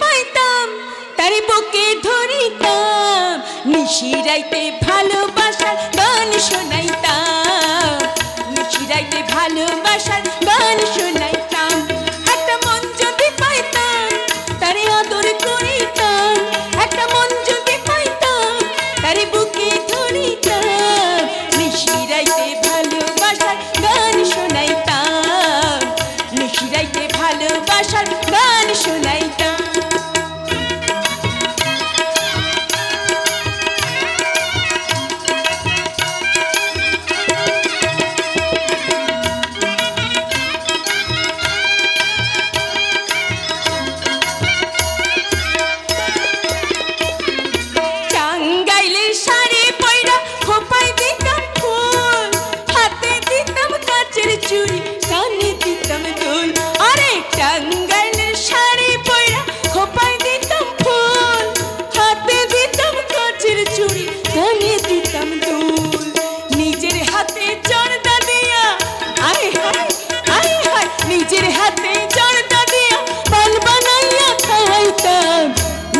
পাইতাম তার বুকে ধরিতাম নিশিরাইতে ভালোবাসার গান শোনাইতাম।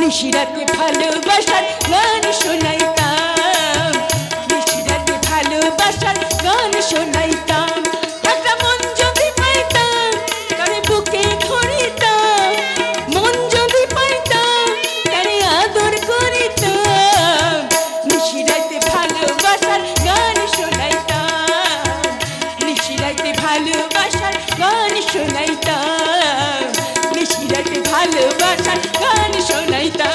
খুশি রাখে ভালোবাসার গান শোনাই গান গান শোনাইতা